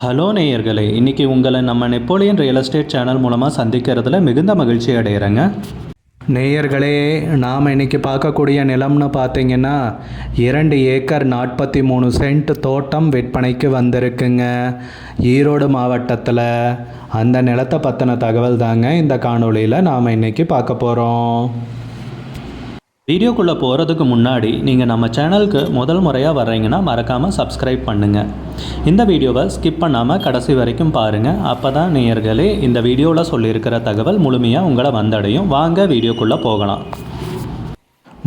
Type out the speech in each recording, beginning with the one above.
Hello நேயர்களே இன்றைக்கி உங்களை நம்ம நெப்போலியன் ரியல் எஸ்டேட் சேனல் மூலமாக சந்திக்கிறதுல மிகுந்த மகிழ்ச்சி அடைகிறேங்க நேயர்களே நாம் இன்றைக்கி பார்க்கக்கூடிய நிலம்னு பார்த்தீங்கன்னா இரண்டு ஏக்கர் நாற்பத்தி மூணு சென்ட் தோட்டம் விற்பனைக்கு வந்திருக்குங்க. ஈரோடு மாவட்டத்தில். அந்த நிலத்தை பற்றின தகவல் தாங்க இந்த காணொளியில் நாம் இன்றைக்கி பார்க்க போகிறோம் வீடியோக்குள்ளே போகிறதுக்கு முன்னாடி நீங்கள் நம்ம சேனலுக்கு முதல் முறையாக வர்றீங்கன்னா மறக்காமல் சப்ஸ்கிரைப் பண்ணுங்கள் இந்த வீடியோவை ஸ்கிப் பண்ணாமல் கடைசி வரைக்கும் பாருங்கள் அப்போ தான் நேயர்களே இந்த வீடியோவில் சொல்லியிருக்கிற தகவல் முழுமையாக உங்களை வந்தடையும். வாங்க வீடியோக்குள்ளே போகலாம்.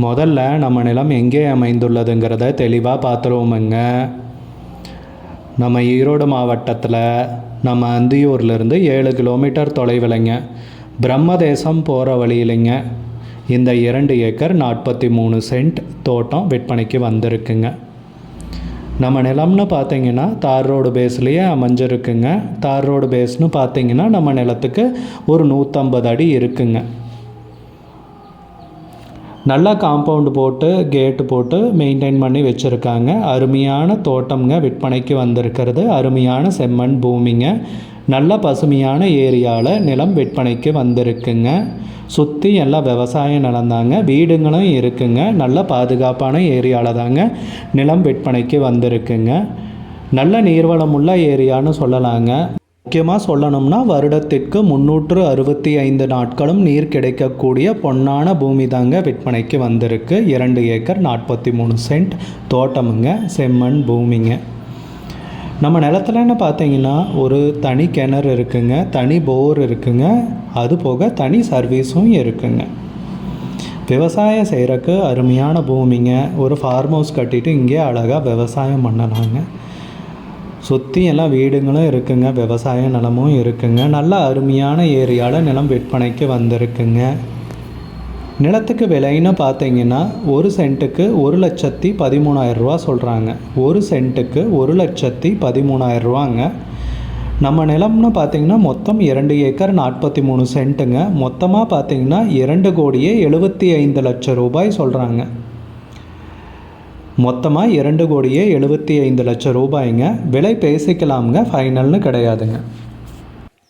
முதல்ல நம்ம நிலம் எங்கே அமைந்துள்ளதுங்கிறத தெளிவாக பார்த்துருவோமுங்க. நம்ம ஈரோடு மாவட்டத்தில் நம்ம அந்தியூர்லேருந்து ஏழு கிலோமீட்டர் தொலைவிலைங்க பிரம்மதேசம் போகிற வழியிலைங்க இந்த இரண்டு ஏக்கர் நாற்பத்தி மூணு சென்ட் தோட்டம் விற்பனைக்கு வந்திருக்குங்க. நம்ம நிலம்னு பார்த்தீங்கன்னா தார் ரோடு பேஸ்லேயே அமைஞ்சிருக்குங்க. தார் ரோடு பேஸ்னு பார்த்தீங்கன்னா நம்ம நிலத்துக்கு ஒரு நூற்றம்பது அடி இருக்குங்க. நல்லா காம்பவுண்டு போட்டு கேட்டு போட்டு மெயின்டைன் பண்ணி வச்சுருக்காங்க. அருமையான தோட்டம்ங்க விற்பனைக்கு வந்திருக்கிறது. அருமையான செம்மண் பூமிங்க. நல்ல பசுமையான ஏரியாவில் நிலம் விற்பனைக்கு வந்திருக்குங்க. சுற்றி எல்லாம் விவசாய நிலம் தாங்க வீடுங்களும் இருக்குங்க. நல்ல பாதுகாப்பான ஏரியாவில் தாங்க நிலம் விற்பனைக்கு வந்திருக்குங்க. நல்ல நீர்வளமுள்ள ஏரியான்னு சொல்லலாங்க. முக்கியமாக சொல்லணும்னா வருடத்திற்கு முந்நூற்று அறுபத்தி ஐந்து நாட்களும் நீர் கிடைக்கக்கூடிய பொன்னான பூமி தாங்க விற்பனைக்கு வந்திருக்கு. இரண்டு ஏக்கர் நாற்பத்தி மூணு சென்ட் தோட்டமுங்க. செம்மண் பூமிங்க. நம்ம நிலத்துலன்னு பார்த்தீங்கன்னா ஒரு தனி கிணறு இருக்குங்க தனி போர் இருக்குங்க அது போக தனி சர்வீஸும் இருக்குங்க. விவசாயம் செய்கிறக்கு அருமையான பூமிங்க. ஒரு ஃபார்ம் ஹவுஸ் கட்டிட்டு இங்கே அழகாக விவசாயம் பண்ணலாங்க. சுற்றி எல்லாம் வீடுங்களும் இருக்குங்க விவசாய நிலமும் இருக்குங்க. நல்ல அருமையான ஏரியாவில் நிலம் விற்பனைக்கு வந்திருக்குங்க. நிலத்துக்கு விலைன்னு பார்த்தீங்கன்னா ஒரு சென்ட்டுக்கு ஒரு லட்சத்தி பதிமூணாயிரம் ரூபா சொல்கிறாங்க ஒரு சென்ட்டுக்கு ஒரு லட்சத்தி பதிமூணாயிரம் ரூபாங்க. நம்ம நிலம்னு பார்த்தீங்கன்னா மொத்தம் இரண்டு ஏக்கர் நாற்பத்தி மூணு சென்ட்டுங்க. மொத்தமாக பார்த்தீங்கன்னா இரண்டு கோடியே எழுபத்தி ஐந்து லட்சம் ரூபாய் சொல்கிறாங்க மொத்தமாக இரண்டு கோடியே எழுபத்தி ஐந்து லட்சம் ரூபாய்ங்க. விலை பேசிக்கலாம்ங்க ஃபைனல்னு கிடையாதுங்க.